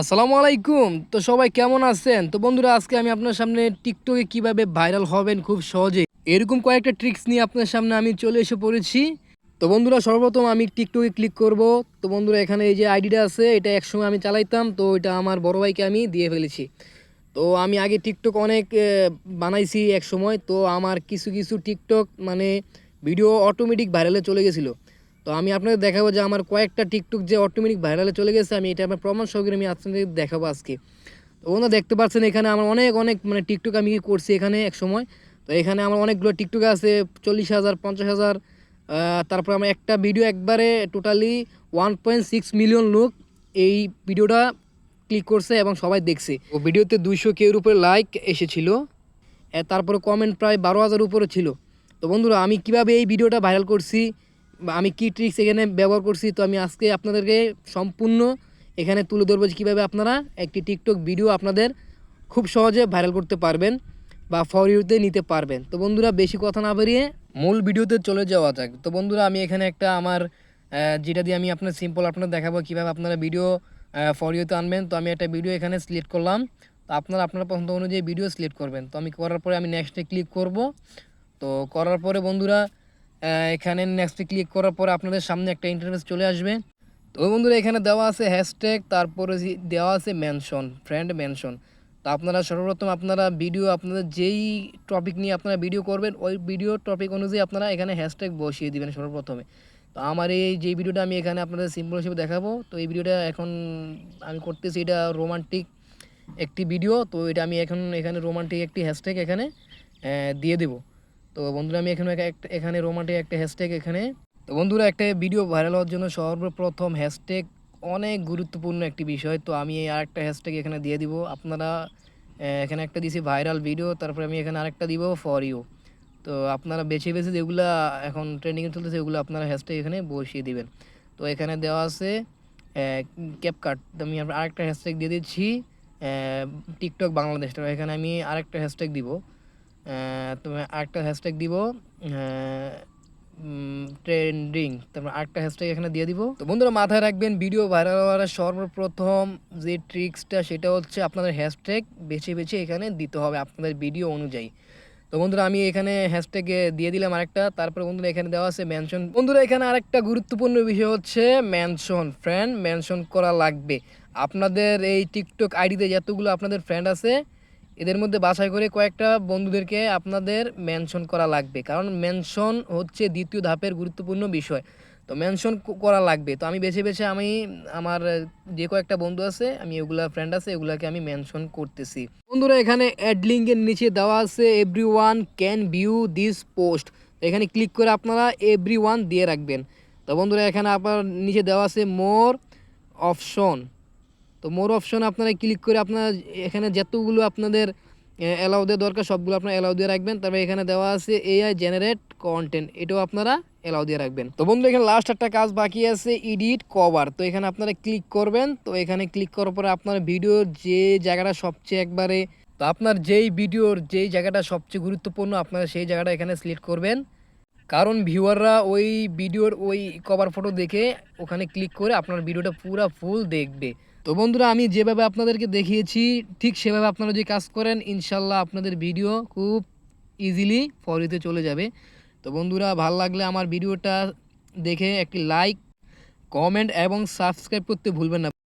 আসসালামু আলাইকুম। তো সবাই কেমন আছেন? তো বন্ধুরা, আজকে আমি আপনার সামনে টিকটকে কীভাবে ভাইরাল হবেন খুব সহজে এরকম কয়েকটা ট্রিক্স নিয়ে আপনার সামনে আমি চলে এসে পড়েছি। তো বন্ধুরা, সর্বপ্রথম আমি টিকটকে ক্লিক করব। তো বন্ধুরা, এখানে এই যে আইডিটা আছে, এটা একসময় আমি চালাইতাম, তো এটা আমার বড় ভাইকে আমি দিয়ে ফেলেছি। তো আমি আগে টিকটক অনেক বানাইছি এক সময় তো আমার কিছু কিছু টিকটক মানে ভিডিও অটোমেটিক ভাইরালে চলে গেছিল। তো আমি আপনাদের দেখাবো যে আমার কয়েকটা টিকটক যে অটোমেটিক ভাইরালে চলে গেছে, আমি এটা আমার প্রমাণ সহকারে আমি আপনাদের দেখাবো আজকে। তো ওনারা দেখতে পাচ্ছেন এখানে আমার অনেক অনেক মানে টিকটক আমি করছি এখানে এক সময় তো এখানে আমার অনেকগুলো টিকটক আছে, চল্লিশ হাজার, পঞ্চাশ হাজার তারপর আমার একটা ভিডিও একবারে totally one point six million লোক এই ভিডিওটা ক্লিক করছে এবং সবাই দেখছে। ও ভিডিওতে দুইশো কেউর উপরে লাইক এসেছিল তারপরে কমেন্ট প্রায় বারো হাজার উপরে ছিল। তো বন্ধুরা আমি কীভাবে এই ভিডিওটা ভাইরাল করছি আমি কী ট্রিক্স এখানে ব্যবহার করছি, তো আমি আজকে আপনাদেরকে সম্পূর্ণ এখানে তুলে ধরবো যে কীভাবে আপনারা একটি টিকটক ভিডিও আপনাদের খুব সহজে ভাইরাল করতে পারবেন বা ফর ইউতে নিতে পারবেন। তো বন্ধুরা, বেশি কথা না বেরিয়ে মূল ভিডিওতে চলে যাওয়া যাক। তো বন্ধুরা, আমি এখানে একটা আমার যেটা দিয়ে আমি আপনার সিম্পল আপনাদের দেখাবো কীভাবে আপনারা ভিডিও ফর ইউতে আনবেন। তো আমি একটা ভিডিও এখানে সিলেক্ট করলাম। তো আপনারা, আপনার পছন্দ অনুযায়ী ভিডিও সিলেক্ট করবেন। তো আমি করার পরে আমি নেক্সটে ক্লিক করব। তো করার পরে বন্ধুরা এখানে নেক্সটে ক্লিক করার পরে আপনাদের সামনে একটা ইন্টারফেস চলে আসবে। তো বন্ধুরা, এখানে দেওয়া আছে হ্যাশট্যাগ তারপরে দেওয়া আছে মেনশন ফ্রেন্ড মেনশন তো আপনারা সর্বপ্রথম আপনারা ভিডিও আপনাদের যেই টপিক নিয়ে আপনারা ভিডিও করবেন, ওই ভিডিও টপিক অনুযায়ী আপনারা এখানে হ্যাশট্যাগ বসিয়ে দিবেন সর্বপ্রথমে। তো আমার এই যে ভিডিওটা আমি এখানে আপনাদের সিম্পল হিসেবে দেখাবো। তো এই ভিডিওটা এখন আমি করতেছি, এটা রোমান্টিক একটি ভিডিও তো এটা আমি এখন, এখানে রোমান্টিক একটি হ্যাশট্যাগ এখানে দিয়ে দেব। তো বন্ধুরা, আমি এখানে একটা- এখানে রোমান্টিক একটা হ্যাশট্যাগ এখানে। তো বন্ধুরা, একটা ভিডিও ভাইরাল হওয়ার জন্য সর্বপ্রথম হ্যাশট্যাগ অনেক গুরুত্বপূর্ণ একটি বিষয়। তো আমি এই আরেকটা হ্যাশট্যাগ এখানে দিয়ে দিব। আপনারা এখানে একটা দিছি ভাইরাল ভিডিও তারপরে আমি এখানে আরেকটা দিব ফর ইউ তো আপনারা বেছে বেছে যেগুলো এখন ট্রেন্ডিংয়ে চলতেছে, ওগুলো আপনারা হ্যাশট্যাগ এখানে বসিয়ে দিবেন। তো এখানে দেওয়া আছে ক্যাপকাট আমি আরেকটা হ্যাশট্যাগ দিয়ে দিচ্ছি টিকটক বাংলাদেশ তো এখানে আমি আরেকটা হ্যাশট্যাগ দিব। আহ, তো আরেকটা হ্যাশট্যাগ দিব ট্রেন্ডিং তারপর আরেকটা হ্যাশট্যাগ এখানে দিয়ে দিব। তো বন্ধুরা মাথায় রাখবেন ভিডিও ভাইরাল হওয়ার সর্বপ্রথম যে ট্রিক্সটা সেটা হচ্ছে আপনাদের হ্যাশট্যাগ বেছে বেছে এখানে দিতে হবে আপনাদের ভিডিও অনুযায়ী। তো বন্ধুরা আমি এখানে হ্যাশট্যাগে দিয়ে দিলাম আরেকটা। তারপরে বন্ধুরা এখানে দেওয়া আছে মেনশন বন্ধুরা এখানে আরেকটা গুরুত্বপূর্ণ বিষয় হচ্ছে মেনশন ফ্রেন্ড মেনশন করা লাগবে। আপনাদের এই টিকটক আইডিতে যতগুলো আপনাদের ফ্রেন্ড আছে এদের মধ্যে বাছাই করে কয়েকটা বন্ধুদেরকে আপনাদের মেনশন করা লাগবে। কারণ মেনশন হচ্ছে দ্বিতীয় ধাপের গুরুত্বপূর্ণ বিষয়। তো মেনশন করা লাগবে। তো আমি বেছে বেছে আমি আমার যে কয়েকটা বন্ধু আছে, আমি এগুলা ফ্রেন্ড আছে এগুলাকে আমি মেনশন করতেছি। বন্ধুরা, এখানে অ্যাড লিঙ্কের নিচে দেওয়া আছে every one can view this post এখানে ক্লিক করে আপনারা এভরি ওয়ান দিয়ে রাখবেন। তো বন্ধুরা, এখানে আপনার নিচে দেওয়া আছে মোর অপশন তো মোর অপশন আপনারা ক্লিক করে আপনার এখানে যতগুলো আপনাদের অ্যালাউ দেওয়া দরকার, সবগুলো আপনারা অ্যালাউ দিয়ে রাখবেন। তারপরে এখানে দেওয়া আছে এআই জেনারেট কন্টেন্ট এটাও আপনারা অ্যালাউ দিয়ে রাখবেন। তো বন্ধু, এখানে লাস্ট একটা কাজ বাকি আছে এডিট কভার তো এখানে আপনারা ক্লিক করবেন, তো এখানে ক্লিক করার পরে আপনার ভিডিওর যে জায়গাটা সবচেয়ে একবারে, তো আপনার যেই ভিডিওর যেই জায়গাটা সবচেয়ে গুরুত্বপূর্ণ, আপনারা সেই জায়গাটা এখানে সিলেক্ট করবেন। কারণ ভিউয়াররা ওই ভিডিওর ওই কভার ফটো দেখে ওখানে ক্লিক করে আপনার ভিডিওটা পুরো ফুল দেখবে। তো বন্ধুরা, আমি যেভাবে আপনাদেরকে দেখিয়েছি, ঠিক সেভাবে আপনারা যদি কাজ করেন, ইনশাল্লাহ আপনাদের ভিডিও খুব ইজিলি ফরিতে চলে যাবে। তো বন্ধুরা, ভালো লাগলে আমার ভিডিওটা দেখে একটি লাইক কমেন্ট এবং সাবস্ক্রাইব করতে ভুলবেন না।